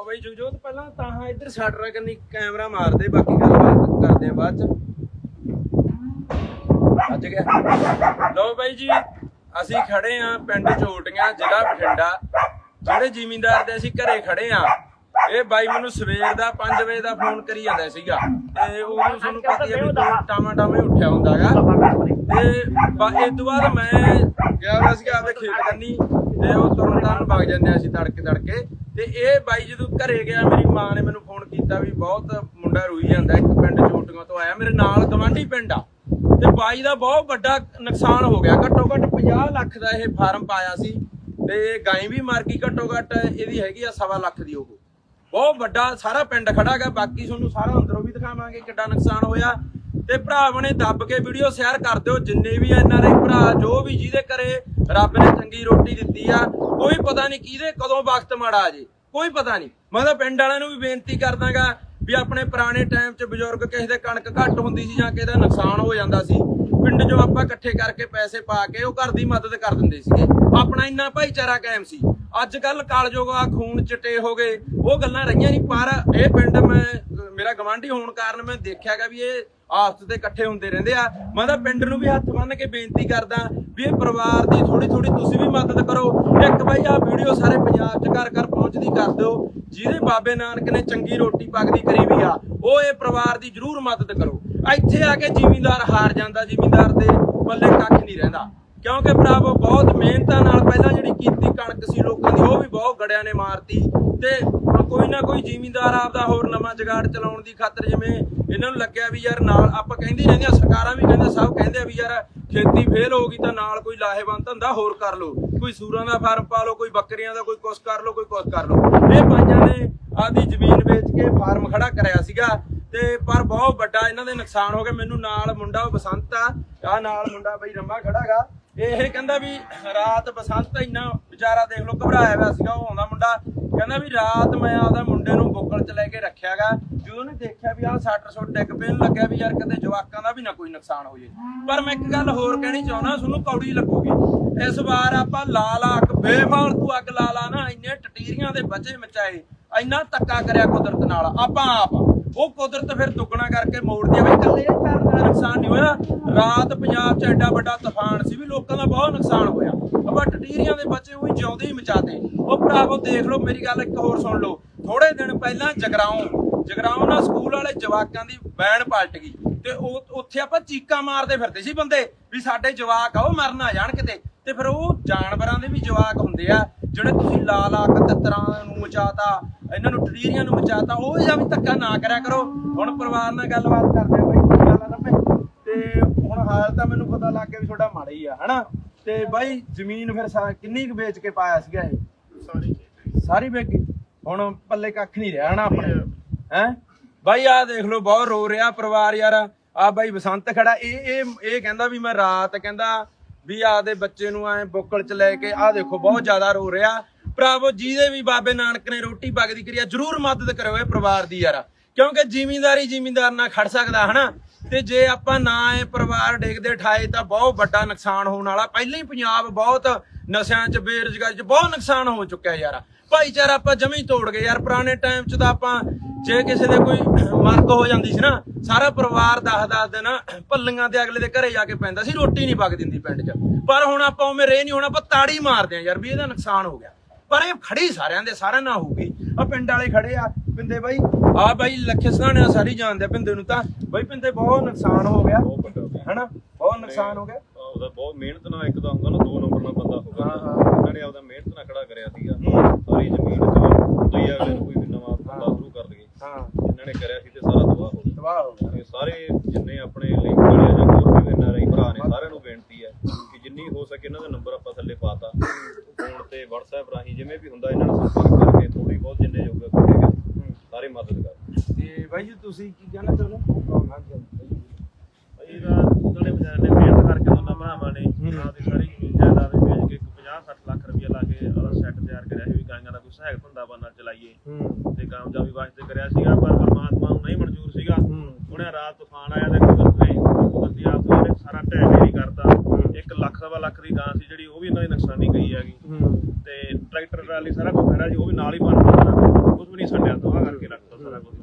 ਲਓ ਬਈ ਜਗਜੋਤ ਪਹਿਲਾਂ ਤਾਂ ਹਾਂ ਇੱਧਰ ਸਾਡਰਾ ਕੰਨੀ ਕੈਮਰਾ ਮਾਰਦੇ ਬਾਕੀ ਗੱਲਬਾਤ ਕਰਦੇ ਆ ਬਾਅਦ ਚ। ਅੱਜ ਗਿਆ ਲਓ ਬਾਈ ਜੀ ਅਸੀਂ ਖੜੇ ਆ ਪਿੰਡ ਝੋਟੀਆਂ ਜ਼ਿਲ੍ਹਾ ਬਠਿੰਡਾ। ਜਿਹੜੇ ਜ਼ਿਮੀਂਦਾਰ ਦੇ ਅਸੀਂ ਘਰੇ ਖੜੇ ਆ ਇਹ ਬਾਈ ਮੈਨੂੰ ਸਵੇਰ ਦਾ 5 ਵਜੇ ਦਾ ਫੋਨ ਕਰੀ ਜਾਂਦਾ ਸੀਗਾ। ਤੇ ਉਦੋਂ ਤੁਹਾਨੂੰ ਪਤਾ ਹੀ ਹੈ ਵੀ ਟਾਮਾ ਟਾਮਾ ਉੱਠਿਆ ਹੁੰਦਾਗਾ ਤੇ ਬਾ- ਇਹ ਤੋਂ ਬਾਅਦ ਮੈਂ ਗਿਆ ਹੋਇਆ ਸੀਗਾ ਆਪਦੇ ਖੇਤ ਕੰਨੀ ਤੇ ਉਹ ਤੁਰਨ ਤਾਰਨ ਵਗ ਜਾਂਦੇ ਅਸੀਂ ਤੜਕੇ ਤੜਕੇ ਤੇ ਇਹ ਬਾਈ ਜਦੋਂ ਘਰੇ ਗਿਆ, ਮੇਰੀ ਮਾਂ ਨੇ ਮੈਨੂੰ ਫੋਨ ਕੀਤਾ ਵੀ ਬਹੁਤ ਮੁੰਡਾ ਰੋਈ ਜਾਂਦਾ ਇੱਕ ਪਿੰਡ ਚੋਟੀਆਂ ਤੋਂ ਆਇਆ, ਮੇਰੇ ਨਾਲ ਗਵਾਂਢੀ ਪਿੰਡ ਆ। ਤੇ ਬਾਈ ਦਾ ਬਹੁਤ ਵੱਡਾ ਨੁਕਸਾਨ ਹੋ ਗਿਆ। ਘੱਟੋ ਘੱਟ 50 ਲੱਖ ਦਾ ਇਹ ਫਾਰਮ ਪਾਇਆ ਸੀ ਤੇ ਗਾਂ ਵੀ ਮਰ ਗਈ ਘੱਟੋ ਘੱਟ, ਇਹਦੀ ਹੈਗੀ ਆ ਸਵਾ ਲੱਖ ਦੀ ਉਹ। ਬਹੁਤ ਵੱਡਾ ਸਾਰਾ ਪਿੰਡ ਖੜਾ ਹੈਗਾ ਬਾਕੀ ਤੁਹਾਨੂੰ ਸਾਰਾ ਅੰਦਰੋਂ ਵੀ ਦਿਖਾਵਾਂਗੇ ਕਿੱਡਾ ਨੁਕਸਾਨ ਹੋਇਆ। ਤੇ ਭਰਾਵਾਂ ਦੱਬ ਕੇ ਵੀਡੀਓ ਸ਼ੇਅਰ ਕਰ ਦਿਓ, ਜਿੰਨੇ ਵੀ ਐਨ ਆਰ ਆਈ ਭਰਾ, ਜੋ ਵੀ ਜਿਹਦੇ ਘਰੇ ਰੱਬ ਨੇ ਚੰਗੀ ਰੋਟੀ ਦਿੱਤੀ ਆ, ਕੋਈ ਪਤਾ ਨਹੀਂ ਕਿਹਦੇ ਕਦੋਂ ਵਕਤ ਮਾੜਾ ਆ ਜੇ, ਕੋਈ ਪਤਾ ਨਹੀਂ। ਮੈਂ ਤਾਂ ਪਿੰਡ ਵਾਲਿਆਂ ਨੂੰ ਵੀ ਬੇਨਤੀ ਕਰਦਾਗਾ ਵੀ ਆਪਣੇ ਪੁਰਾਣੇ ਟਾਈਮ 'ਚ ਬਜ਼ੁਰਗ ਕਿਸੇ ਦੇ ਕਣਕ ਘੱਟ ਹੁੰਦੀ ਸੀ ਜਾਂ ਕਿਸੇ ਦਾ ਨੁਕਸਾਨ ਹੋ ਜਾਂਦਾ ਸੀ, ਪਿੰਡ 'ਚੋਂ ਆਪਾਂ ਇਕੱਠੇ ਕਰਕੇ ਪੈਸੇ ਪਾ ਕੇ ਉਹ ਘਰ ਦੀ ਮਦਦ ਕਰ ਦਿੰਦੇ ਸੀਗੇ। ਆਪਣਾ ਇੰਨਾ ਭਾਈਚਾਰਾ ਕਾਇਮ ਸੀ। ਅੱਜ ਕੱਲ ਕਾਲਜੋਗਾ ਖੂਨ ਚਿੱਟੇ ਹੋ ਗਏ, ਉਹ ਗੱਲਾਂ ਰਹੀਆਂ ਨਹੀਂ, ਪਰ ਇਹ ਪਿੰਡ ਮੈਂ ਮੇਰਾ ਗਵਾਂਢੀ ਹੋਣ ਕਾਰਨ ਮੈਂ ਦੇਖਿਆਗਾ ਵੀ ਇਹ ਆਪਸ ਤੇ ਇਕੱਠੇ ਹੁੰਦੇ ਰਹਿੰਦੇ ਆ। ਮੈਂ ਤਾਂ ਪਿੰਡ ਨੂੰ ਵੀ ਹੱਥ ਬੰਨ੍ਹ ਕੇ ਬੇਨਤੀ ਕਰਦਾ ਵੀ ਇਹ ਪਰਿਵਾਰ ਦੀ ਥੋੜੀ ਥੋੜੀ ਤੁਸੀਂ ਵੀ ਮਦਦ ਕਰੋ। ਇੱਕ ਬਾਈ ਆ ਵੀਡੀਓ ਸਾਰੇ ਪੰਜਾਬ 'ਚ ਘਰ ਘਰ ਪਹੁੰਚਦੀ ਕਰ ਦਿਓ। ਜਿਹਦੇ ਬਾਬੇ ਨਾਨਕ ਨੇ ਚੰਗੀ ਰੋਟੀ ਪੱਕਦੀ ਕਰੀ ਵੀ ਆ, ਉਹ ਇਹ ਪਰਿਵਾਰ ਦੀ ਜ਼ਰੂਰ ਮਦਦ ਕਰੋ। ਇੱਥੇ ਆ ਕੇ ਜ਼ਿਮੀਂਦਾਰ ਹਾਰ ਜਾਂਦਾ, ਜ਼ਿਮੀਂਦਾਰ ਦੇ ਪੱਲੇ ਕੱਖ ਨਹੀਂ ਰਹਿੰਦਾ। ਕਿਉਂਕਿ ਭਰਾਵੋ, ਬਹੁਤ ਮਿਹਨਤਾਂ ਨਾਲ ਪਹਿਲਾਂ ਜਿਹੜੀ ਕੀਤੀ ਕਣਕ ਸੀ ਲੋਕਾਂ ਦੀ, ਉਹ ਵੀ ਬਹੁਤ ਗੜਿਆਂ ਨੇ ਮਾਰਤੀ। ਤੇ ਕੋਈ ਨਾ ਕੋਈ ਜ਼ਿਮੀਂਦਾਰ ਆਪਦਾ ਹੋਰ ਨਵਾਂ ਜਗਾੜ ਚਲਾਉਣ ਦੀ ਖਾਤਰ ਜਿਵੇਂ ਇਹਨਾਂ ਨੂੰ ਲੱਗਿਆ ਵੀ ਯਾਰ ਨਾਲ ਆਪਾਂ ਕਹਿੰਦੀ ਰਹਿੰਦੀਆਂ ਸਰਕਾਰਾਂ ਵੀ ਕਹਿੰਦੇ, ਸਭ ਕਹਿੰਦੇ ਆ ਵੀ ਯਾਰ ਖੇਤੀ ਫੇਲ ਹੋ ਗਈ ਤਾਂ ਨਾਲ ਕੋਈ ਲਾਹੇਵੰਦ ਧੰਦਾ ਹੋਰ ਕਰ ਲਓ। ਕੋਈ ਸੂਰਾਂ ਦਾ ਫਾਰਮ ਪਾ ਲਓ, ਕੋਈ ਬੱਕਰੀਆਂ ਦਾ ਕੋਈ ਕੁਛ ਕਰ ਲਓ, ਕੋਈ ਕੁਛ ਕਰ ਲਓ। ਇਹ ਬਾਈਆਂ ਨੇ ਆਦੀ ਜ਼ਮੀਨ ਵੇਚ ਕੇ ਫਾਰਮ ਖੜਾ ਕਰਿਆ ਸੀਗਾ ਤੇ ਪਰ ਬਹੁਤ ਵੱਡਾ ਇਹਨਾਂ ਦੇ ਨੁਕਸਾਨ ਹੋ ਗਿਆ ਮੈਨੂੰ ਨਾਲ ਮੁੰਡਾ ਉਹ ਬਸੰਤ ਆ ਆ ਨਾਲ ਮੁੰਡਾ ਬਈ ਰੰਮਾ ਖੜਾਗਾ ਇਹ ਕਹਿੰਦਾ ਵੀ ਰਾਤ ਬਸੰਤ ਇੰਨਾ ਵਿਚਾਰਾ ਦੇਖ ਲਓ, ਘਬਰਾਇਆ ਹੋਇਆ ਸੀਗਾ, ਉਹ ਆਉਂਦਾ ਮੁੰਡਾ ਕਹਿੰਦਾ ਵੀ ਰਾਤ ਮੈਂ ਆਪਦਾ ਮੁੰਡੇ ਨੂੰ ਬੁੱਕਲ ਚ ਲੈ ਕੇ ਰੱਖਿਆਗਾ, ਜਦੋਂ ਨੇ ਦੇਖਿਆ ਵੀ ਆਹ ਸੱਟ ਸੁੱਟ ਡਿੱਗ ਪਏ ਲੱਗਿਆ ਵੀ ਯਾਰ ਕਿਤੇ ਜਵਾਕਾਂ ਦਾ ਵੀ ਨਾ ਕੋਈ ਨੁਕਸਾਨ ਹੋ ਜੇ। ਪਰ ਮੈਂ ਇੱਕ ਗੱਲ ਹੋਰ ਕਹਿਣੀ ਚਾਹੁੰਦਾ, ਤੁਹਾਨੂੰ ਕੌੜੀ ਲੱਗੂਗੀ। ਇਸ ਵਾਰ ਆਪਾਂ ਲਾ ਲਾ ਅੱਗ ਬੇਫਾਲਤੂ ਅੱਗ ਲਾ ਲਾ ਨਾ, ਇੰਨੇ ਟਟੀਰੀਆਂ ਦੇ ਬਚੇ ਮਚਾਏ, ਇੰਨਾ ਧੱਕਾ ਕਰਿਆ ਕੁਦਰਤ ਨਾਲ, ਆਪਾਂ ਆਪ। ਉਹ ਕੁਦਰਤ ਫਿਰ ਦੁੱਗਣਾ ਕਰਕੇ ਮੋੜਦੀ ਆ ਬਈ ਕੱਲੇ ਇਹ ਘਰ ਦਾ ਨੁਕਸਾਨ ਨਹੀਂ ਹੋਇਆ। ਰਾਤ ਪੰਜਾਬ 'ਚ ਐਡਾ ਵੱਡਾ ਤੂਫਾਨ ਸੀ ਵੀ ਲੋਕਾਂ ਦਾ ਬਹੁਤ ਨੁਕਸਾਨ ਹੋਇਆ। ਆਪਾਂ ਟਟੀਰੀਆਂ ਦੇ ਬੱਚੇ ਉਹੀ ਜਿਉਂਦੇ ਹੀ ਮਚਾਤੇ। ਉਹ ਭਰਾਵੋ ਦੇਖ ਲਓ, ਮੇਰੀ ਗੱਲ ਇੱਕ ਹੋਰ ਸੁਣ ਲਓ। ਥੋੜੇ ਦਿਨ ਪਹਿਲਾਂ ਜਗਰਾਉਂ ਜਗਰਾਉਂ ਨਾਲ ਸਕੂਲ ਵਾਲੇ ਜਵਾਕਾਂ ਦੀ ਵੈਨ ਪਲਟ ਗਈ। ਤੇ ਉਹ ਉੱਥੇ ਆਪਾਂ ਚੀਕਾਂ ਮਾਰਦੇ ਫਿਰਦੇ ਸੀ ਬੰਦੇ, ਵੀ ਸਾਡੇ ਜਵਾਕ ਆ, ਉਹ ਮਰ ਨਾ ਜਾਣ ਕਿਤੇ। ਤੇ ਫਿਰ ਉਹ ਜਾਨਵਰਾਂ ਦੇ ਵੀ ਜਵਾਕ ਹੁੰਦੇ ਆ, ਜਿਹੜੇ ਤੁਸੀਂ ਲਾ ਲਾ ਕਤਤਰਾਂ ਨੂੰ ਮਚਾਤਾ, ਇਹਨਾਂ ਨੂੰ ਟਰੀਰੀਆਂ ਨੂੰ ਮਚਾਤਾ, ਉਹ ਜਾਂ ਵੀ ਧੱਕਾ ਨਾ ਕਰਿਆ ਕਰੋ। ਹੁਣ ਪਰਿਵਾਰ ਨਾਲ ਗੱਲਬਾਤ ਕਰਦੇ ਆ ਬਾਈ, ਕੀ ਹਾਲ ਆ ਰੱਬੇ ਤੇ ਹੁਣ ਹਾਲ ਤਾਂ ਮੈਨੂੰ ਪਤਾ ਲੱਗ ਗਿਆ ਵੀ ਤੁਹਾਡਾ ਮਾੜਾ ਹੀ ਆ, ਹਨਾ? ਤੇ ਬਾਈ, ਜ਼ਮੀਨ ਫਿਰ ਕਿੰਨੀ ਕੁ ਵੇਚ ਕੇ ਪਾਇਆ ਸੀਗਾ ਇਹ? ਸਾਰੀ ਗਈ ਹੁਣ ਪੱਲੇ ਕੱਖ ਨਹੀਂ ਰਿਹਾ ਆਪਣੇ। ਹੈ? ਬਾਈ ਆਹ ਦੇਖ ਲਓ ਬਹੁਤ ਰੋ ਰਿਹਾ ਪਰਿਵਾਰ ਯਾਰ। ਆ ਬਾਈ ਬਸੰਤ ਖੜਾ। ਇਹ ਇਹ ਇਹ ਕਹਿੰਦਾ ਵੀ ਮੈਂ ਰਾਤ ਕਹਿੰਦਾ ਵੀ ਆਦੇ ਬੱਚੇ ਨੂੰ ਐ ਬੁੱਕਲ ਚ ਲੈ ਕੇ ਆਹ ਦੇਖੋ ਬਹੁਤ ਜ਼ਿਆਦਾ ਰੋ ਰਿਹਾ। ਭਰਾਵੋ ਜਿਹਦੇ ਵੀ ਬਾਬੇ ਨਾਨਕ ਨੇ ਰੋਟੀ ਪੱਕਦੀ ਕਰੀ ਆ ਜਰੂਰ ਮਦਦ ਕਰਿਓ ਇਹ ਪਰਿਵਾਰ ਦੀ ਯਾਰ। ਕਿਉਂਕਿ ਜ਼ਿਮੀਂਦਾਰੀ ਜ਼ਿਮੀਂਦਾਰ ਨਾਲ ਖੜ ਸਕਦਾ, ਹਨਾ? ਤੇ ਜੇ ਆਪਾਂ ਨਾ ਇਹ ਪਰਿਵਾਰ ਡੇਗਦੇ ਠਾਏ ਤਾਂ ਬਹੁਤ ਵੱਡਾ ਨੁਕਸਾਨ ਹੋਣ ਵਾਲਾ। ਪਹਿਲਾਂ ਹੀ ਪੰਜਾਬ ਬਹੁਤ ਨਸ਼ਿਆਂ 'ਚ, ਬੇਰੁਜ਼ਗਾਰੀ 'ਚ ਬਹੁਤ ਨੁਕਸਾਨ ਹੋ ਚੁੱਕਿਆ ਯਾਰ। ਭਾਈਚਾਰਾ ਆਪਾਂ ਜਮੀ ਤੋੜ ਗਏ ਯਾਰ। ਪੁਰਾਣੇ ਟਾਈਮ 'ਚ ਤਾਂ ਆਪਾਂ ਜੇ ਕਿਸੇ ਦੇ ਕੋਈ ਮਰਦ ਹੋ ਜਾਂਦੀ ਸੀ ਨਾ, ਸਾਰਾ ਪਰਿਵਾਰ 10-10 ਦਿਨ ਭੱਲੀਆਂ ਦੇ ਅਗਲੇ ਦੇ ਘਰੇ ਜਾ ਕੇ ਪੈਂਦਾ ਸੀ, ਰੋਟੀ ਨਹੀਂ ਪੱਕ ਦਿੰਦੀ ਪਿੰਡ 'ਚ। ਪਰ ਹੁਣ ਆਪਾਂ ਉਵੇਂ ਰੇ ਨਹੀਂ ਹੁਣ, ਆਪਾਂ ਤਾੜੀ ਮਾਰਦੇ ਆ ਯਾਰ ਵੀ ਇਹਦਾ ਨੁਕਸਾਨ ਹੋ ਗਿਆ। ਪਰ ਇਹ ਖੜੀ ਸਾਰਿਆਂ ਦੇ, ਸਾਰਿਆਂ ਨਾਲ ਹੋਊਗੀ ਆ ਪਿੰਡ ਵਾਲੇ ਖੜੇ ਆ ਪਿੰਦੇ ਬਾਈ? ਆ ਬਾਈ ਲੱਖੇ ਸਹਾਣੇ ਸਾਰੀ ਜਾਣਦੇ ਆ ਪਿੰਦੇ ਨੂੰ ਤਾਂ। ਬਾਈ ਪਿੰਦੇ ਬਹੁਤ ਨੁਕਸਾਨ ਹੋ ਗਿਆ। ਬਹੁਤ ਵੱਡਾ ਹੋ ਗਿਆ। ਹਨਾ? ਬਹੁਤ ਨੁਕਸਾਨ ਹੋ ਗਿਆ। ਉਹਦਾ ਬਹੁਤ ਮਿਹਨਤ ਨਾਲ ਇੱਕ ਤਾਂ ਹੁੰਦਾ ਨਾ ਦੋ ਨੰਬਰ ਨਾਲ ਬੰਦਾ ਹੋਗਾ ਹਾਂ, ਹਾਂ। ਇਹਨਾਂ ਨੇ ਆਪਦਾ ਮਿਹਨਤ ਨਾਲ ਖੜਾ ਕਰਿਆ ਸੀਗਾ। ਸਾਰੀ ਜ਼ਮੀਨ ਚ ਦਈ ਅਗਲੇ ਨੂੰ ਕੋਈ ਨਵਾਂ ਧੰਦਾ ਸ਼ੁਰੂ ਕਰ ਦਈਏ। ਹਾਂ। ਇਹਨਾਂ ਨੇ ਕਰਿਆ ਸੀ ਤੇ ਸਾਰਾ ਤਬਾਹ ਹੋ ਗਿਆ। ਤਬਾਹ ਹੋ ਗਿਆ। ਸਾਰੇ ਜਿੰਨੇ ਆਪਣੇ ਲਿੰਕ ਵਾਲੇ ਆ ਜਾਂ ਹੋਰ ਵੀ ਐਨਆਰਆਈ ਭਰਾ ਨੇ ਸਾਰਿਆਂ ਨੂੰ ਬੇਨਤੀ ਹੈ ਕਿ ਜਿੰਨੀ ਹੋ ਸਕੇ ਇਹਨਾਂ ਦਾ ਨੰਬਰ ਆਪਾਂ ਥੱਲੇ ਪਾਤਾ ਫੋਨ ਤੇ WhatsApp ਰਾਹੀਂ ਜਿਵੇਂ ਵੀ ਹੁੰਦਾ ਇਹਨਾਂ ਨਾਲ ਸੰਪਰਕ ਕਰਕੇ ਥੋੜੀ ਬਹੁਤ ਜਿੰਨੇ ਜੋਗਾ ਕੋਈ ਹੈਗਾ ਸਾਰੇ ਮਦਦ ਕਰ ਤੇ ਬਾਈ ਜੀ ਤੁਸੀਂ ਕੀ ਕਹਿਣਾ ਚਾਹੁੰਦੇ ਹੋ ਭਾਈ ਦਾ ਉਹਨਾਂ ਨੇ ਵਿਚਾਰੇ ਨੇ ਮਿਹਨਤ ਕਰਕੇ ਦੋਨਾਂ ਭਰਾਵਾਂ ਨੇ ਹੂੰ। ਆਪਦੀ ਸਾਰੀ ਜ਼ਮੀਨ ਜਾਇਦਾਦ ਵੇਚ ਕੇ 50-60 ਲੱਖ ਰੁਪਏ ਲਾ ਕੇ ਉਹਦਾ ਸੈੱਟ ਤਿਆਰ ਕਰਿਆ ਸੀ ਵੀ ਗਾਂਗਾ ਦਾ ਕੋਈ ਸਹਾਇਕ ਧੰਦਾ ਬਣਨਾ ਚਲਾਈਏ ਤੇ ਕਾਮਯਾਬੀ ਵਾਸਤੇ ਕਰਿਆ ਸੀਗਾ ਪਰ ਪਰਮਾਤਮਾ ਨੂੰ ਨਹੀਂ ਮਨਜ਼ੂਰ ਸੀਗਾ। ਉਹਨੇ ਰਾਤ ਤੂਫਾਨ ਆਇਆ ਤੇ ਕੁਦਰਤ ਕੁਦਰਤੀ ਆਫਤ ਨੇ ਸਾਰਾ ਢਹਿ ਢੇਰੀ ਕਰਤਾ। ਇੱਕ ਲੱਖ ਸਵਾ ਲੱਖ ਦੀ ਗਾਂ ਸੀ ਜਿਹੜੀ ਉਹ ਵੀ ਇਹਨਾਂ ਦੀ ਨੁਕਸਾਨੀ ਗਈ ਹੈਗੀ। ਤੇ ਟਰੈਕਟਰ ਟਰਾਲੀ ਸਾਰਾ ਕੁਝ ਖੜਾ ਸੀ ਉਹ ਵੀ ਨਾਲ ਹੀ ਬਣ ਗਿਆ ਕੁਝ ਵੀ ਨਹੀਂ ਛੱਡਿਆ ਤਵਾ ਕਰਕੇ ਰੱਖਦਾ ਸਾਰਾ ਕੁਝ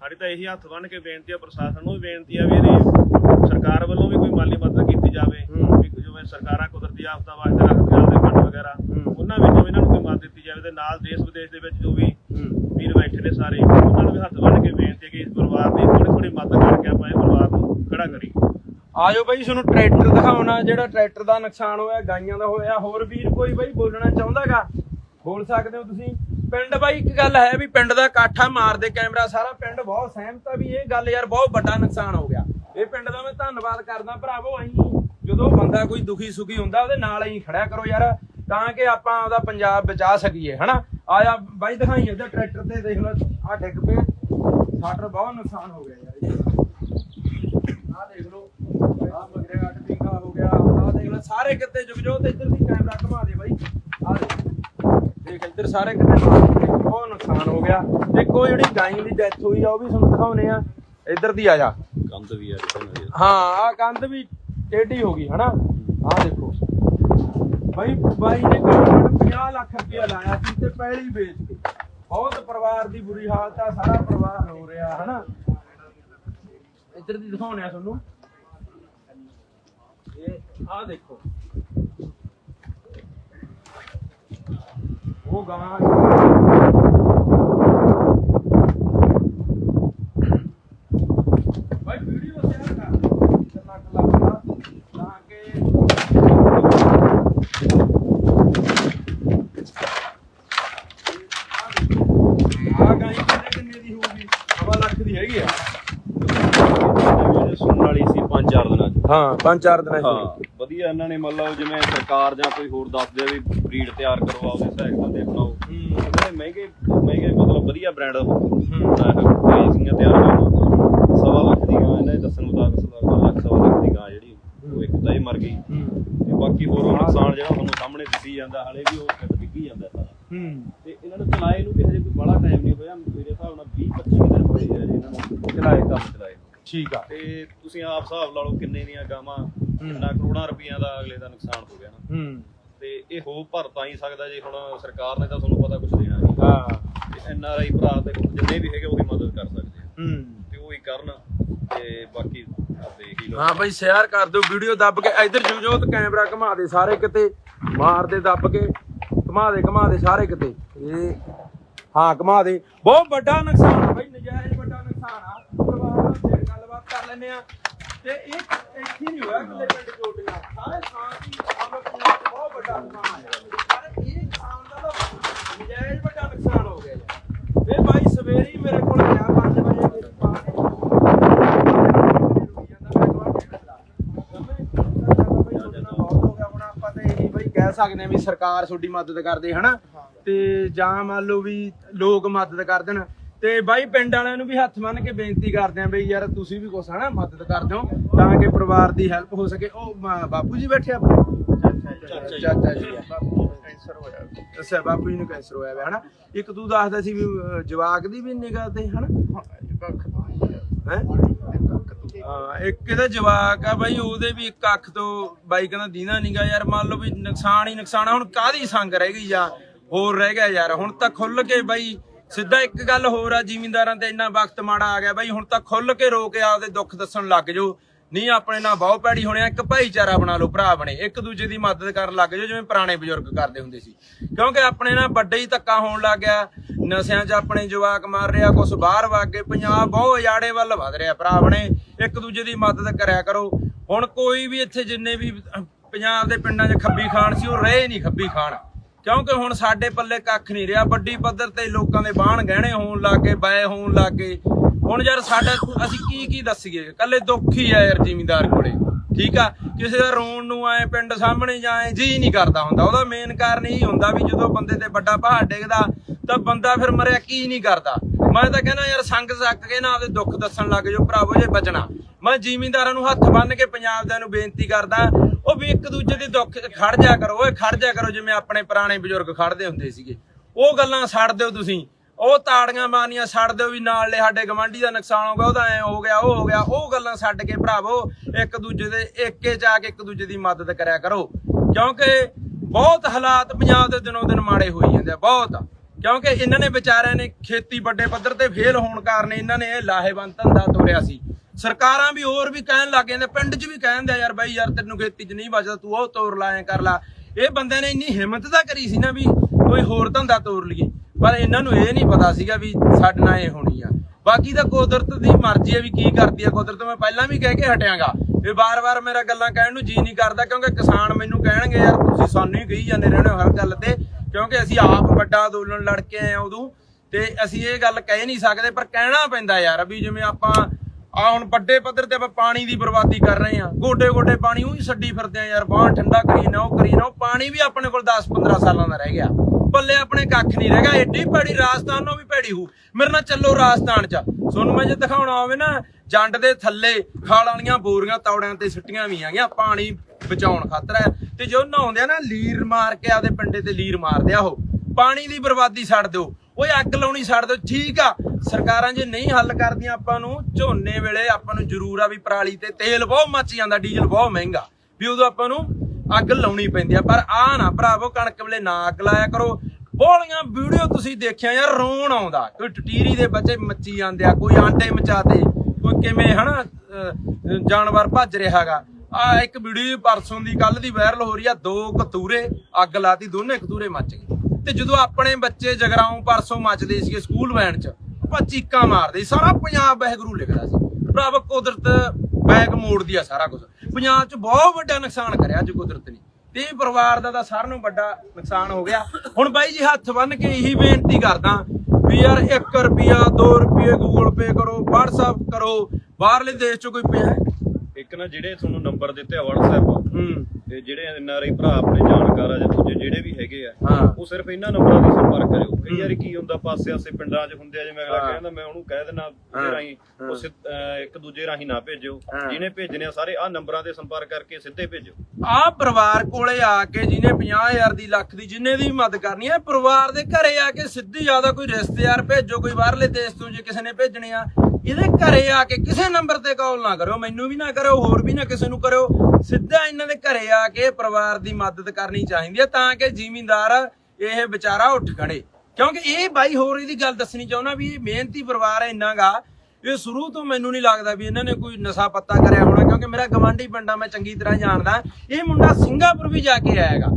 ਸਾਡੀ ਤਾਂ ਇਹੀ ਹੱਥ ਬੰਨ ਕੇ ਬੇਨਤੀ ਆ ਪ੍ਰਸ਼ਾਸਨ ਨੂੰ ਵੀ ਬੇਨਤੀ ਆ ਵੀ ਇਹਦੀ ਸਰਕਾਰ ਵੱਲੋਂ ਵੀ ਕੋਈ ਮਾਲੀ ਮਦਦ ਕੀਤੀ ਜਾਵੇ। ਵੀ ਜਿਵੇਂ ਸਰਕਾਰਾਂ ਕੁਦਰਤੀ ਆਫਤਾਂ ਵਾਸਤੇ ਰੱਖਦੀਆਂ ਆਪਦੇ ਫੰਡ ਵਗੈਰਾ। ਉਹਨਾਂ ਵਿੱਚੋਂ ਇਹਨਾਂ ਨੂੰ ਕੋਈ ਮਦਦ ਦਿੱਤੀ ਜਾਵੇ ਤੇ ਨਾਲ ਦੇਸ਼ ਵਿਦੇਸ਼ ਦੇ ਵਿੱਚ ਜੋ ਵੀ ਵੀਰ ਬੈਠੇ ਨੇ ਸਾਰੇ। ਉਹਨਾਂ ਨੂੰ ਵੀ ਹੱਥ ਬੰਨ ਕੇ ਬੇਨਤੀ ਕਿ ਇਸ ਪਰਿਵਾਰ ਦੀ ਥੋੜੀ ਥੋੜੀ ਮਦਦ ਕਰਕੇ ਆਪਾਂ ਇਹ ਪਰਿਵਾਰ ਨੂੰ ਖੜਾ ਕਰੀਏ। ਆਜੋ ਬਾਈ, ਤੁਹਾਨੂੰ ਟਰੈਕਟਰ ਦਿਖਾਉਣਾ ਜਿਹੜਾ ਟਰੈਕਟਰ ਦਾ ਨੁਕਸਾਨ ਹੋਇਆ, ਗਾਈਆਂ ਦਾ ਹੋਇਆ। ਹੋਰ ਵੀਰ ਕੋਈ ਬਾਈ ਬੋਲਣਾ ਚਾਹੁੰਦਾਗਾ? ਬੋਲ ਸਕਦੇ ਹੋ ਤੁਸੀਂ? ਪਿੰਡ ਬਾਈ, ਇੱਕ ਗੱਲ ਹੈ ਵੀ ਪਿੰਡ ਦਾ ਕਾਠਾ ਮਾਰਦੇ ਕੈਮਰਾ, ਸਾਰਾ ਪਿੰਡ ਬਹੁਤ ਸਹਿਮਤ ਆ ਵੀ ਇਹ ਗੱਲ ਯਾਰ ਬਹੁਤ ਵੱਡਾ ਨੁਕਸਾਨ ਹੋ ਗਿਆ। ਇਹ ਪਿੰਡ ਦਾ ਮੈਂ ਧੰਨਵਾਦ ਕਰਦਾ ਭਰਾਵੋ, ਅਸੀਂ ਜਦੋਂ ਬੰਦਾ ਕੋਈ ਦੁਖੀ ਸੁਖੀ ਹੁੰਦਾ, ਉਹਦੇ ਨਾਲ ਅਸੀਂ ਖੜਿਆ ਕਰੋ ਯਾਰ, ਤਾਂ ਕਿ ਆਪਾਂ ਉਹਦਾ ਪੰਜਾਬ ਬਚਾ ਸਕੀਏ, ਹਨਾ? ਆਇਆ ਬਾਈ ਦਿਖਾਈ ਇੱਧਰ ਟਰੈਕਟਰ ਤੇ ਦੇਖ ਲਓ ਆ ਡਿੱਗ ਪਏ। ਸਾਡਾ ਬਹੁਤ ਨੁਕਸਾਨ ਹੋ ਗਿਆ ਯਾਰ ਇਹ ਆ ਦੇਖ ਲਓ ਆ ਮਗਰੇ ਅੱਡ ਵਿੰਗਾ ਹੋ ਗਿਆ ਆ ਦੇਖ ਲਓ ਸਾਰੇ ਕਿਤੇ ਜੁਗ ਜੋ ਤੇ ਇੱਧਰ ਦੀ ਕੈਮਰਾ ਘੁਮਾ ਦੇ ਬਾਈ। ਆ ਦੇਖ ਦੇਖ ਇੱਧਰ ਸਾਰੇ ਕਿਤੇ ਬਹੁਤ ਨੁਕਸਾਨ ਹੋ ਗਿਆ। ਕੋਈ ਜਿਹੜੀ ਗਾਈ ਦੀ ਡੈਥ ਹੋਈ ਆ ਉਹ ਵੀ ਤੁਹਾਨੂੰ ਦਿਖਾਉਨੇ ਆ। ਇੱਧਰ ਦੀ ਆ ਜਾ। ਕੰਧ ਵੀ ਆ ਹਾਂ ਆ ਕੰਧ ਵੀ ਟੇਢੀ ਹੋ ਗਈ ਹਨਾ? ਆ ਦੇਖੋ। ਬਾਈ ਬਾਈ ਨੇ ਘੱਟੋ 50 ਲੱਖ ਰੁਪਇਆ ਲਾਇਆ ਸੀ ਤੇ ਪਹਿਲੀ ਵੇਚ ਕੇ। ਬਹੁਤ ਪਰਿਵਾਰ ਦੀ ਬੁਰੀ ਹਾਲਤ ਆ, ਸਾਰਾ ਪਰਿਵਾਰ ਹੋ ਰਿਹਾ, ਹਨਾ? ਇੱਧਰ ਦੀ ਦਿਖਾਉਣੇ ਆ ਤੁਹਾਨੂੰ। ਇਹ ਆ ਦੇਖੋ। ਉਹ ਗਾਂ ਭਾਈ ਵੀਡੀਓ ਸ਼ੇਅਰ ਕਰ ਕਿੰਨਾ ਕੁ ਲੱਗਦਾ ਤਾਂ ਕਿ ਆ ਗਾਈ ਕਿੰਨੇ ਕਿੰਨੇ ਦੀ ਹੋਊਗੀ ਸਵਾ ਲੱਖ ਦੀ ਹੈਗੀ ਆ ਸੁਣਨ ਵਾਲੀ ਸੀ 5-4 ਦਿਨਾਂ ਚ ਹਾਂ ਪੰਜ ਚਾਰ ਦਿਨਾਂ ਹਾਂ ਵਧੀਆ ਇਹਨਾਂ ਨੇ ਮਤਲਬ ਜਿਵੇਂ ਸਰਕਾਰ ਜਾਂ ਕੋਈ ਹੋਰ ਦੱਸਦੇ ਆ ਵੀ ਬਰੀਡ ਤਿਆਰ ਕਰਵਾਓ ਉਹਦੇ ਸਾਈਕਲ ਤੇ ਬਣਾਓ ਜਿਹੜੇ ਮਹਿੰਗੇ ਮਹਿੰਗੇ ਮਤਲਬ ਵਧੀਆ ਬ੍ਰਾਂਡ ਰੇਸਿੰਗਾਂ ਤਿਆਰ ਕਰਨਾ ਸਵਾ ਲੱਖ ਦੀ ਗਾਂ ਇਹਨਾਂ ਦੇ ਦੱਸਣ ਮੁਤਾਬਕ ਸਵਾ ਲੱਖ ਸਵਾ ਲੱਖ ਦੀ ਗਾਂ ਜਿਹੜੀ ਉਹ ਇੱਕ ਤਾਂ ਹੀ ਮਰ ਗਈ। ਤੇ ਬਾਕੀ ਹੋਰ ਉਹ ਨੁਕਸਾਨ ਜਿਹੜਾ ਤੁਹਾਨੂੰ ਸਾਹਮਣੇ ਦਿਖੀ ਜਾਂਦਾ ਹਲੇ ਵੀ ਉਹ ਕਿਤੇ ਡਿੱਗੀ ਜਾਂਦਾ ਸਾਰਾ। ਹੂੰ। ਤੇ ਇਹਨਾਂ ਨੂੰ ਚਲਾਏ ਨੂੰ ਵੀ ਹਜੇ ਕੋਈ ਬੜਾ ਟਾਈਮ ਨਹੀਂ ਹੋਇਆ। ਮੇਰੇ ਹਿਸਾਬ ਨਾਲ 20 25 ਦਿਨ ਹੋਏ ਆ ਜੀ ਇਹਨਾਂ ਨੂੰ। ਚਲਾਏ ਕੰਮ ਚਲਾਏ। ਠੀਕ ਆ। ਤੇ ਤੁਸੀਂ ਆਪ ਹਿਸਾਬ ਲਾ ਲਓ ਕਿੰਨੇ ਦੀਆਂ ਗਾਵਾਂ ਕਿੰਨਾ ਕਰੋੜਾਂ ਰੁਪਈਆਂ ਦਾ ਅਗਲੇ ਦਾ ਨੁਕਸਾਨ ਹੋ ਗਿਆ ਨਾ। ਹੂੰ। ਤੇ ਇਹ ਹੋ ਭਰ ਤਾਂ ਹੀ ਸਕਦਾ ਜੇ ਹੁਣ ਸਰਕਾਰ ਨੇ ਤਾਂ ਤੁਹਾਨੂੰ ਪਤਾ ਕੁਝ ਦੇਣਾ ਨਹੀਂ। ਹਾਂ। ਤੇ ਐਨ ਆਰ ਆਈ ਭਰਾ ਤੇ ਜਿੰਨੇ ਵੀ ਹੈਗੇ ਉਹਦੀ ਮਦਦ ਕਰ ਸਕਦੇ ਆ। ਹੂੰ। ਤੇ ਉਹ ਹੀ ਕਰਨ ਤੇ ਬਾਕੀ ਦੇਖ ਹੀ ਲਓ ਹਾਂ ਬਈ ਸ਼ੇਅਰ ਕਰ ਦਿਓ ਵੀਡੀਓ ਦੱਬ ਕੇ। ਇਧਰ ਜਮਜੋਤ ਕੈਮਰਾ ਘੁਮਾ ਦੇ ਸਾਰੇ ਕਿਤੇ। ਮਾਰ ਦੇ ਦੱਬ ਕੇ। ਘੁਮਾ ਦੇ ਘੁਮਾ ਦੇ ਸਾਰੇ ਕਿਤੇ। ਇਹ ਹਾਂ ਘੁਮਾ ਦੇ। ਬਹੁਤ ਵੱਡਾ ਨੁਕਸਾਨ ਬਈ ਨਜਾਇਜ਼ ਵੱਡਾ ਨੁਕਸਾਨ ਆ ਪਰਿਵਾਰ ਨਾਲ ਫਿਰ ਲੈਨੇ ਆ ਤੇ ਇਹ ਇੱਥੇ ਨਹੀਂ ਹੋਇਆ ਕਿਤੇ ਪਿੰਡ ਚੋਟੀਆਂ ਸਾਰੇ ਥਾਂ ਦੀ ਪੰਜਾਬ 'ਚ ਬਹੁਤ ਵੱਡਾ ਨੁਕਸਾਨ ਆਇਆ ਪਰ ਇਹ ਨੁਕਸਾਨ ਦਾ ਤਾਂ ਨਜਾਇਜ਼ ਵੱਡਾ ਨੁਕਸਾਨ ਹੋ ਗਿਆ। ਇਹ ਬਾਈ ਸਵੇਰੇ ਹੀ ਮੇਰੇ ਕੋਲ ਗਿਆ 5 ਵਜੇ ਮੇਰੀ ਮਾਂ ਨੇ ਕਹਿ ਸਕਦੇ ਆ ਵੀ ਸਰਕਾਰ ਤੁਹਾਡੀ ਮਦਦ ਕਰਦੇ ਹਨਾ? ਤੇ ਜਾਂ ਮੰਨ ਲਓ ਵੀ ਲੋਕ ਮਦਦ ਕਰ ਦੇਣ। ਤੇ ਬਾਈ ਪਿੰਡ ਵਾਲਿਆਂ ਨੂੰ ਵੀ ਹੱਥ ਮੰਨ ਕੇ ਬੇਨਤੀ ਕਰਦੇ ਆ ਬਈ ਯਾਰ ਤੁਸੀਂ ਵੀ ਕੁਛ ਹਨਾ ਮਦਦ ਕਰ ਦਿਓ ਤਾਂ ਕਿ ਪਰਿਵਾਰ ਦੀ ਹੈਲਪ ਹੋ ਸਕੇ। ਉਹ ਮ- ਬਾਪੂ ਜੀ ਬੈਠੇ ਆਪਣੇ? ਚਾਚਾ ਜੀ। ਆ। ਅੱਛਾ ਬਾਪੂ ਜੀ ਨੂੰ ਕੈਂਸਰ ਹੋਇਆ ਵਾ ਹਨਾ? ਇੱਕ ਤੂੰ ਦੱਸਦਾ ਸੀ ਵੀ ਅਹ, ਜਵਾਕ ਦੀ ਵੀ ਨਿਗਾਹ ਤੇ ਹਨਾ? ਹੈ? ਇੱਕ ਇਹਦਾ ਜਵਾਕ ਆ ਬਾਈ ਉਹਦੇ ਵੀ ਇੱਕ ਅੱਖ ਤੋਂ ਬਾਈ ਕਹਿੰਦਾ ਦੀਨਾ ਨਹੀਂਗਾ ਯਾਰ ਮੰਨ ਲਓ ਵੀ ਨੁਕਸਾਨ ਹੀ ਨੁਕਸਾਨ ਆ। ਹੁਣ ਕਾਦੀ ਸੰਗ ਰਹਿ ਗਈ ਜਾਂ ਹੋਰ ਰਹਿ ਗਿਆ ਯਾਰ? ਹੁਣ ਤਾਂ ਖੁੱਲ ਕੇ ਬਾਈ ਸਿੱਧਾ ਇੱਕ ਗੱਲ ਹੋਰ ਆ, ਜ਼ਿਮੀਂਦਾਰਾਂ ਤੇ ਇੰਨਾ ਵਕਤ ਮਾੜਾ ਆ ਗਿਆ ਬਾਈ, ਹੁਣ ਤਾਂ ਖੁੱਲ ਕੇ ਰੋ ਕੇ ਆਪਦੇ ਦੁੱਖ ਦੱਸਣ ਲੱਗ ਜਾਓ। ਨਹੀਂ, ਆਪਣੇ ਨਾਲ ਬਹੁ ਪੈੜੀ ਹੋਣਿਆ ਇੱਕ ਭਾਈਚਾਰਾ ਬਣਾ ਲਓ, ਭਰਾ ਬਣੇ, ਇੱਕ ਦੂਜੇ ਦੀ ਮਦਦ ਕਰਨ ਲੱਗ ਜਾਓ, ਜਿਵੇਂ ਪੁਰਾਣੇ ਬਜ਼ੁਰਗ ਕਰਦੇ ਹੁੰਦੇ ਸੀ। ਕਿਉਂਕਿ ਆਪਣੇ ਨਾਲ ਵੱਡੇ ਹੀ ਧੱਕਾ ਹੋਣ ਲੱਗ ਗਿਆ, ਨਸ਼ਿਆਂ 'ਚ ਆਪਣੇ ਜਵਾਕ ਮਾਰ ਰਿਹਾ, ਕੁਛ ਬਾਹਰ ਵਗ ਗਏ, ਪੰਜਾਬ ਬਹੁਤ ਉਜਾੜੇ ਵੱਲ ਵਧ ਰਿਹਾ, ਭਰਾ ਬਣੇ, ਇੱਕ ਦੂਜੇ ਦੀ ਮਦਦ ਕਰਿਆ ਕਰੋ। ਹੁਣ ਕੋਈ ਵੀ ਇੱਥੇ ਜਿੰਨੇ ਵੀ ਪੰਜਾਬ ਦੇ ਪਿੰਡਾਂ 'ਚ ਖੱਬੀ ਖਾਨ ਸੀ, ਉਹ ਰਹੇ ਨਹੀਂ ਖੱਬੀ ਖਾਨ। ਕਿਉਂਕਿ ਹੁਣ ਸਾਡੇ ਪੱਲੇ ਕੱਖ ਨਹੀਂ ਰਿਹਾ। ਵੱਡੀ ਪੱਧਰ ਤੇ ਲੋਕਾਂ ਦੇ ਬਾਣ ਗਹਿਣੇ ਹੋਣ ਲੱਗੇ ਬੈ ਹੋਣ ਲੱਗੇ ਹੁਣ ਯਾਰ ਸਾਡਾ ਅਸੀਂ ਕੀ ਕੀ ਦੱਸੀਏ? ਕੱਲੇ ਦੁੱਖ ਹੀ ਆ ਯਾਰ ਜ਼ਿਮੀਂਦਾਰ ਕੋਲੇ। ਠੀਕ ਆ? ਕਿਸੇ ਦਾ ਰੋਣ ਨੂੰ ਆਏ, ਪਿੰਡ ਸਾਹਮਣੇ ਜਾਏ ਜੀ ਨਹੀਂ ਕਰਦਾ ਹੁੰਦਾ। ਉਹਦਾ ਮੇਨ ਕਾਰਨ ਇਹ ਹੁੰਦਾ ਵੀ ਜਦੋਂ ਬੰਦੇ ਤੇ ਵੱਡਾ ਪਹਾੜ ਡਿੱਗਦਾ, ਤਾਂ ਬੰਦਾ ਫਿਰ ਮਰਿਆ ਕੀ ਨਹੀਂ ਕਰਦਾ? ਮੈਂ ਤਾਂ ਕਹਿੰਦਾ ਯਾਰ ਸੰਗ ਸੱਕ ਕੇ ਨਾ ਆਪਦੇ ਦੁੱਖ ਦੱਸਣ ਲੱਗ ਜਾਓ, ਭਰਾਵੋ, ਜੇ ਬਚਣਾ। ਮੈਂ ਜ਼ਿਮੀਂਦਾਰਾਂ ਨੂੰ ਹੱਥ ਬੰਨ ਕੇ ਪੰਜਾਬ ਦਿਆਂ ਨੂੰ ਬੇਨਤੀ ਕਰਦਾ ਉਹ ਵੀ ਇੱਕ ਦੂਜੇ ਦੇ ਦੁੱਖ ਖੜ ਜਾ ਕਰੋ, ਓਏ ਖੜ ਜਾ ਕਰੋ ਜਿਵੇਂ ਆਪਣੇ ਪੁਰਾਣੇ ਬਜ਼ੁਰਗ ਖੜਦੇ ਹੁੰਦੇ ਸੀਗੇ। ਉਹ ਗੱਲਾਂ ਛੱਡ ਦਿਓ ਤੁਸੀਂ। ਉਹ ਤਾੜੀਆਂ ਮਾਰਨੀਆਂ ਛੱਡ ਦਿਓ ਵੀ ਨਾਲ ਸਾਡੇ ਗਵਾਂਢੀ ਦਾ ਨੁਕਸਾਨ ਹੋ ਗਿਆ, ਉਹਦਾ ਐ ਹੋ ਗਿਆ, ਉਹ ਹੋ ਗਿਆ, ਉਹ ਗੱਲਾਂ ਛੱਡ ਕੇ ਭਰਾਵੋ, ਇੱਕ ਦੂਜੇ ਦੇ ਏਕੇ ਚ ਆ ਕੇ ਇੱਕ ਦੂਜੇ ਦੀ ਮਦਦ ਕਰਿਆ ਕਰੋ। ਕਿਉਂਕਿ ਬਹੁਤ ਹਾਲਾਤ ਪੰਜਾਬ ਦੇ ਦਿਨੋਂ ਦਿਨ ਮਾੜੇ ਹੋਈ ਜਾਂਦੇ ਆ, ਬਹੁਤ। ਕਿਉਂਕਿ ਇਹਨਾਂ ਨੇ ਵਿਚਾਰਿਆਂ ਨੇ ਖੇਤੀ ਵੱਡੇ ਪੱਧਰ ਤੇ ਫੇਲ ਹੋਣ ਕਾਰਨ ਇਹਨਾਂ ਨੇ ਇਹ ਲਾਹੇਵੰਦ ਧੰਦਾ ਤੋਰਿਆ ਸੀ। ਸਰਕਾਰਾਂ ਵੀ ਹੋਰ ਵੀ ਕਹਿਣ ਲੱਗ ਜਾਂਦੇ, ਪਿੰਡ 'ਚ ਵੀ ਕਹਿੰਦੇ ਆ, ਯਾਰ ਬਾਈ ਯਾਰ ਤੈਨੂੰ ਖੇਤੀ 'ਚ ਨਹੀਂ ਬਚਦਾ, ਤੂੰ ਉਹ ਤੋਰ ਲਾ ਕਰ ਲਾ। ਇਹ ਬੰਦਿਆਂ ਨੇ ਇੰਨੀ ਹਿੰਮਤ ਤਾਂ ਕਰੀ ਸੀ ਨਾ ਵੀ ਕੋਈ ਹੋਰ ਧੰਦਾ ਤੋਰ ਲਈਏ। ਪਰ ਇਹਨਾਂ ਨੂੰ ਇਹ ਨਹੀਂ ਪਤਾ ਸੀਗਾ ਵੀ ਸਾਡੇ ਨਾਲ ਇਹ ਹੋਣੀ ਆ। ਬਾਕੀ ਤਾਂ ਕੁਦਰਤ ਦੀ ਮਰਜ਼ੀ ਹੈ ਵੀ ਕੀ ਕਰਦੀ ਹੈ ਕੁਦਰਤ। ਮੈਂ ਪਹਿਲਾਂ ਵੀ ਕਹਿ ਕੇ ਹਟਿਆਂਗਾ ਵੀ ਵਾਰ-ਵਾਰ ਮੇਰਾ ਗੱਲਾਂ ਕਹਿਣ ਨੂੰ ਜੀ ਨਹੀਂ ਕਰਦਾ, ਕਿਉਂਕਿ ਕਿਸਾਨ ਮੈਨੂੰ ਕਹਿਣਗੇ, ਯਾਰ ਤੁਸੀਂ ਸਾਨੂੰ ਹੀ ਕਹੀ ਜਾਂਦੇ ਰਹਿੰਦੇ ਹੋ ਹਰ ਗੱਲ ਤੇ, ਕਿਉਂਕਿ ਅਸੀਂ ਆਪ ਵੱਡਾ ਅੰਦੋਲਨ ਲੜ ਕੇ ਆਏ ਆ ਉਦੋਂ। ਤੇ ਅਸੀਂ ਇਹ ਗੱਲ ਕਹਿ ਨਹੀਂ ਸਕਦੇ, ਪਰ ਕਹਿਣਾ ਪੈਂਦਾ ਯਾਰ ਵੀ ਜਿਵੇਂ ਆਪਾਂ ਆ ਹੁਣ ਵੱਡੇ ਪੱਧਰ ਤੇ ਆਪਾਂ ਪਾਣੀ ਦੀ ਬਰਬਾਦੀ ਕਰ ਰਹੇ ਆ ਗੋਡੇ ਗੋਡੇ ਪਾਣੀ ਉਹੀ ਛੱਡੀ ਫਿਰਦੇ ਆ ਯਾਰ ਬਾਹਰ ਠੰਡਾ ਕਰੀ ਨਾ ਉਹ ਕਰੀ ਨਾ ਉਹ। ਪਾਣੀ ਵੀ ਆਪਣੇ ਕੋਲ 10-15 ਸਾਲਾਂ ਦਾ ਰਹਿ ਗਿਆ। ਪੱਲੇ ਆਪਣੇ ਕੱਖ ਨਹੀਂ ਰਹਿ ਗਿਆ, ਏਡੀ ਭੈੜੀ ਰਾਜਸਥਾਨ ਨੂੰ ਵੀ ਭੈੜੀ ਹੂ। ਮੇਰੇ ਨਾਲ ਚੱਲੋ ਰਾਜਸਥਾਨ ਚ। ਤੁਹਾਨੂੰ ਮੈਂ ਜੇ ਦਿਖਾਉਣਾ ਹੋਵੇ ਨਾ, ਜੰਡ ਦੇ ਥੱਲੇ ਖਾਲ ਵਾਲੀਆਂ ਬੋਰੀਆਂ ਤੌੜਿਆਂ ਤੇ ਸਿੱਟੀਆਂ ਵੀ ਆਗੀਆਂ ਪਾਣੀ ਬਚਾਉਣ ਖਾਤਰ ਹੈ। ਤੇ ਜੋ ਨਹਾਉਂਦੇ ਆ ਨਾ, ਲੀਰ ਮਾਰ ਕੇ ਆਪਦੇ ਪਿੰਡੇ ਤੇ ਲੀਰ ਮਾਰਦੇ ਆ ਉਹ। ਪਾਣੀ ਦੀ ਬਰਬਾਦੀ ਛੱਡ ਦਿਓ। ਓਏ ਅੱਗ ਲਾਉਣੀ ਛੱਡ ਦਿਓ, ਠੀਕ ਆ। ਸਰਕਾਰਾਂ ਜੇ ਨਹੀਂ ਹੱਲ ਕਰਦੀਆਂ ਆਪਾਂ ਨੂੰ, ਝੋਨੇ ਵੇਲੇ ਆਪਾਂ ਨੂੰ ਜ਼ਰੂਰ ਆ ਵੀ ਪਰਾਲੀ ਤੇ ਤੇਲ ਬਹੁਤ ਮੱਚ ਜਾਂਦਾ, ਡੀਜ਼ਲ ਬਹੁਤ ਮਹਿੰਗਾ। ਵੀ ਉਦੋਂ ਆਪਾਂ ਨੂੰ ਅੱਗ ਲਾਉਣੀ ਪੈਂਦੀ ਆ। ਪਰ ਆ ਨਾ ਭਰਾਵੋ, ਕਣਕ ਵੇਲੇ ਨਾ ਅੱਗ ਲਾਇਆ ਕਰੋ। ਬੋਲੀਆਂ ਵੀਡੀਓ ਤੁਸੀਂ ਦੇਖਿਆ ਯਾਰ, ਰੋਣ ਆਉਂਦਾ। ਕੋਈ ਟਟੀਰੀ ਦੇ ਬੱਚੇ ਮੱਚੀ ਜਾਂਦੇ ਆ, ਕੋਈ ਆਂਡੇ ਮਚਾਤੇ, ਕੋਈ ਕਿਵੇਂ ਹਨਾ ਜਾਨਵਰ ਭੱਜ ਰਿਹਾਗਾ ਆ ਇੱਕ ਵੀਡੀਓ ਪਰਸੋਂ ਦੀ ਕੱਲ ਦੀ ਵਾਇਰਲ ਹੋ ਰਹੀ ਆ, ਦੋ ਕਤੂਰੇ ਅੱਗ ਲਾਤੀ, ਦੋਨੇ ਕਤੂਰੇ ਮੱਚ ਗਏ। ਤੇ ਜਦੋਂ ਆਪਣੇ ਬੱਚੇ ਜਗਰਾਉਂ ਪਰਸੋਂ ਮੱਚਦੇ ਸੀਗੇ ਸਕੂਲ ਵੈਨ 'ਚ ਆਪਾਂ ਚੀਕਾਂ ਮਾਰਦੇ ਸਾਰਾ ਪੰਜਾਬ ਬਹਿਗਰੂ ਲਿਖਦਾ ਸੀ। ਭਰਾਵਾ ਕੁਦਰਤ ਬੈਗ ਮੋੜਦੀ ਆ ਸਾਰਾ ਕੁਝ ਪੰਜਾਬ 'ਚ ਬਹੁਤ ਵੱਡਾ ਨੁਕਸਾਨ ਕਰਿਆ ਅੱਜ ਕੁਦਰਤ ਨੇ। ਤੇ ਪਰਿਵਾਰ ਦਾ ਤਾਂ ਸਾਰਿਆਂ ਨੂੰ ਵੱਡਾ ਨੁਕਸਾਨ ਹੋ ਗਿਆ। ਹੁਣ ਬਾਈ ਜੀ ਹੱਥ ਬੰਨ ਕੇ ਇਹੀ ਬੇਨਤੀ ਕਰਦਾ ਵੀ ਯਾਰ 1 ਰੁਪਿਆ 2 ਰੁਪਏ ਗੂਗਲ ਪੇ ਕਰੋ WhatsApp ਕਰੋ। ਬਾਹਰਲੇ ਦੇਸ਼ 'ਚ ਕੋਈ ਪਿਆ ਇੱਕ ਨਾ ਜਿਹੜੇ ਤੁਹਾਨੂੰ ਨੰਬਰ ਦਿੱਤੇ ਆ WhatsApp ਹੂੰ। ਤੇ ਜਿਹੜੇ ਐਨਆਰਆਈ ਭਰਾ ਆਪਣੇ ਜਾਣਕਾਰ ਆ ਜਾਂ ਦੂਜੇ ਜਿਹੜੇ ਵੀ ਹੈਗੇ ਆ ਹਾਂ। ਉਹ ਸਿਰਫ ਇਹਨਾਂ ਨੰਬਰਾਂ ਤੇ ਸੰਪਰਕ ਕਰਿਓ ਕਈ ਵਾਰੀ ਕੀ ਹੁੰਦਾ ਪਾਸੇ ਆਸੇ ਪਿੰਡਾਂ 'ਚ ਹੁੰਦੇ ਆ ਜਿਵੇਂ ਅਗਲਾ। ਕਹਿੰਦਾ ਮੈਂ ਉਹਨੂੰ ਕਹਿ ਦੇਣਾ ਹਾਂ। ਉਹਦੇ ਰਾਹੀਂ ਅਹ ਇੱਕ ਦੂਜੇ ਰਾਹੀਂ ਨਾ ਭੇਜਿਓ। ਜਿਹਨੇ ਭੇਜਣੇ ਆ ਸਾਰੇ ਆ ਨੰਬਰਾਂ ਤੇ ਸੰਪਰਕ ਕਰਕੇ ਸਿੱਧੇ ਭੇਜਿਓ ਆ ਪਰਿਵਾਰ ਕੋਲੇ ਆ ਕੇ ਜਿਹਨੇ 50000 ਦੀ ਲੱਖ ਦੀ ਜਿੰਨੇ ਦੀ ਵੀ ਮਦਦ ਕਰਨੀ ਹੈ ਪਰਿਵਾਰ ਦੇ ਘਰੇ ਆ ਕੇ ਸਿੱਧੀ ਜ਼ਿਆਦਾ ਕੋਈ ਰਿਸ਼ਤੇਦਾਰ ਭੇਜੋ ਕੋਈ ਬਾਹਰਲੇ ਦੇਸ਼ ਤੋਂ ਜੇ ਕਿਸੇ ਨੇ ਭੇਜਣੇ ਆ ਇਹਦੇ ਘਰੇ ਆ ਕੇ ਕਿਸੇ ਨੰਬਰ ਤੇ ਕਾਲ ਨਾ ਕਰੋ ਮੈਨੂੰ ਵੀ ਨਾ ਕਰੋ ਹੋਰ ਵੀ ਨਾ ਕਿਸੇ ਨੂੰ ਕਰੋ ਸਿੱਧਾ ਇਹਨਾਂ ਦੇ ਘਰੇ ਆ ਕੇ ਪਰਿਵਾਰ ਦੀ ਮਦਦ ਕਰਨੀ ਚਾਹੀਦੀ ਹੈ ਤਾਂ ਕਿ ਜ਼ਿਮੀਂਦਾਰ ਇਹ ਵਿਚਾਰਾ ਉੱਠ ਖੜੇ। ਕਿਉਂਕਿ ਇਹ ਬਾਈ ਹੋਰ ਇਹਦੀ ਗੱਲ ਦੱਸਣੀ ਚਾਹੁੰਦਾ ਵੀ ਇਹ ਮਿਹਨਤੀ ਪਰਿਵਾਰ ਹੈ ਇੰਨਾਗਾ ਇਹ ਸ਼ੁਰੂ ਤੋਂ ਮੈਨੂੰ ਨਹੀਂ ਲੱਗਦਾ ਵੀ ਇਹਨਾਂ ਨੇ ਕੋਈ ਨਸ਼ਾ ਪੱਤਾ ਕਰਿਆ ਹੋਣਾ, ਕਿਉਂਕਿ ਮੇਰਾ ਗਵਾਂਢੀ ਪਿੰਡਾ ਮੈਂ ਚੰਗੀ ਤਰ੍ਹਾਂ ਜਾਣਦਾ। ਇਹ ਮੁੰਡਾ ਸਿੰਗਾਪੁਰ ਵੀ ਜਾ ਕੇ ਆਏਗਾ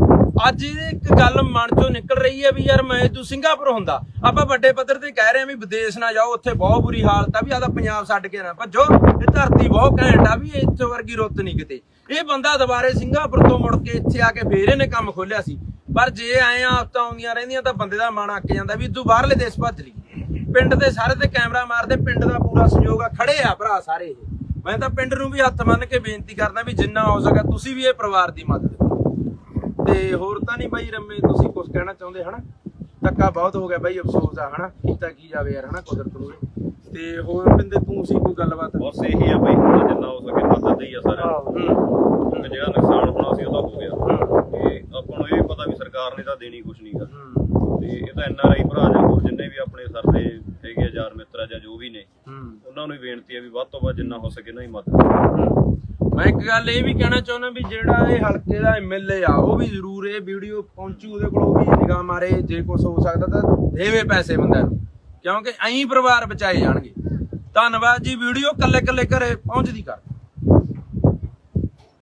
ਅੱਜ ਇਹ ਇੱਕ ਗੱਲ ਮਨ ਚੋਂ ਨਿਕਲ ਰਹੀ ਹੈ ਵੀ ਯਾਰ ਮੈਂ ਤੂੰ ਸਿੰਗਾਪੁਰ ਹੁੰਦਾ, ਆਪਾਂ ਵੱਡੇ ਪੱਧਰ ਤੇ ਕਹਿ ਰਹੇ ਹਾਂ ਵੀ ਵਿਦੇਸ਼ ਨਾ ਜਾਓ, ਉੱਥੇ ਬਹੁਤ ਬੁਰੀ ਹਾਲਤ ਆ ਵੀ ਆਦਾ ਪੰਜਾਬ ਛੱਡ ਕੇ ਨਾ ਭੱਜੋ, ਇਹ ਧਰਤੀ ਬਹੁਤ ਘੈਂਟ ਆ ਵੀ ਇੱਥੇ ਵਰਗੀ ਰੁੱਤ ਨਹੀਂ ਕਿਤੇ। ਇਹ ਬੰਦਾ ਦੁਬਾਰੇ ਸਿੰਗਾਪੁਰ ਤੋਂ ਮੁੜ ਕੇ ਇੱਥੇ ਆ ਕੇ ਫੇਰ ਇਹਨੇ ਕੰਮ ਖੋਲਿਆ ਸੀ। ਪਰ ਜੇ ਆਏ ਆ ਆਫਤਾਂ ਆਉਂਦੀਆਂ ਰਹਿੰਦੀਆਂ ਤਾਂ ਬੰਦੇ ਦਾ ਮਨ ਅੱਕ ਜਾਂਦਾ ਵੀ ਤੂੰ ਬਾਹਰਲੇ ਦੇਸ਼ ਭੱਜ ਲਈ ਪਿੰਡ ਦੇ ਸਾਰੇ ਤੇ ਕੈਮਰਾ ਮਾਰਦੇ, ਪਿੰਡ ਦਾ ਪੂਰਾ ਸਹਿਯੋਗ ਆ ਖੜੇ ਆ ਭਰਾ ਸਾਰੇ ਇਹ। ਮੈਂ ਤਾਂ ਪਿੰਡ ਨੂੰ ਵੀ ਹੱਥ ਮੰਨ ਕੇ ਬੇਨਤੀ ਕਰਦਾ ਵੀ ਜਿੰਨਾ ਹੋ ਸਕੇ ਤੁਸੀਂ ਵੀ ਇਹ ਪਰਿਵਾਰ ਦੀ ਮਦਦ ਤੇ ਹੋਰ ਤਾਂ ਨਹੀਂ ਬਾਈ ਰੰਮੇ ਤੁਸੀਂ ਕੁਝ ਕਹਿਣਾ ਚਾਹੁੰਦੇ ਹਨਾ? ਧੱਕਾ ਬਹੁਤ ਹੋ ਗਿਆ ਬਾਈ ਅਫਸੋਸ ਆ ਹਨਾ? ਕੀਤਾ ਕੀ ਜਾਵੇ ਯਾਰ ਹਨਾ ਕੁਦਰਤ ਨੂੰ ਤੇ ਹੋਰ ਪਿੰਦੇ ਤੂੰ ਸੀ ਕੋਈ ਗੱਲਬਾਤ? ਬਸ ਇਹੀ ਆ ਬਈ ਜਿੰਨਾ ਹੋ ਸਕੇ ਮਦਦ ਹੀ ਆ ਹੂੰ ਕਿਉਂਕਿ ਜਿਹੜਾ ਨੁਕਸਾਨ ਹੋਣਾ ਸੀ ਉਹਦਾ ਹੋ ਗਿਆ। ਹੂੰ। ਤੇ ਆਪਾਂ ਨੂੰ ਇਹ ਪਤਾ ਵੀ ਸਰਕਾਰ ਨੇ ਤਾਂ ਦੇਣੀ ਕੁਛ ਨਹੀਂਗਾ ਹੂੰ। ਤੇ ਇਹ ਤਾਂ ਐਨਆਰਆਈ ਭਰਾ ਜਾਂ ਹੋਰ ਜਿੰਨੇ ਵੀ ਆਪਣੇ ਸਰਦੇ ਹੈਗੇ ਆ ਯਾਰ ਮਿੱਤਰ ਜਾਂ ਜੋ ਵੀ ਨੇ ਹੂੰ। ਉਹਨਾਂ ਨੂੰ ਵੀ ਬੇਨਤੀ ਹੈ ਵੀ ਵੱਧ ਤੋਂ ਵੱਧ ਜਿੰਨਾ ਹੋ ਸਕੇ ਨਾ ਹੀ ਮਦਦ। ਮੈਂ ਇੱਕ ਗੱਲ ਇਹ ਵੀ ਕਹਿਣਾ ਚਾਹੁੰਦਾ ਵੀ ਜਿਹੜਾ ਇਹ ਹਲਕੇ ਦਾ ਐਮਐਲਏ ਆ, ਉਹ ਵੀ ਜ਼ਰੂਰ ਇਹ ਵੀਡੀਓ ਪਹੁੰਚੂ, ਉਹਦੇ ਕੋਲ ਉਹ ਵੀ ਨਿਗਾਹ ਮਾਰੇ, ਜੇ ਕੁਝ ਹੋ ਸਕਦਾ ਤਾਂ ਦੇਵੇ ਪੈਸੇ ਬੰਦਿਆਂ ਨੂੰ। ਕਿਉਂਕਿ ਐਂ ਪਰਿਵਾਰ ਬਚਾਏ ਜਾਣਗੇ। ਧੰਨਵਾਦ ਜੀ, ਵੀਡੀਓ ਕੱਲੇ ਕੱਲੇ ਘਰੇ ਪਹੁੰਚਦੀ ਕਰ।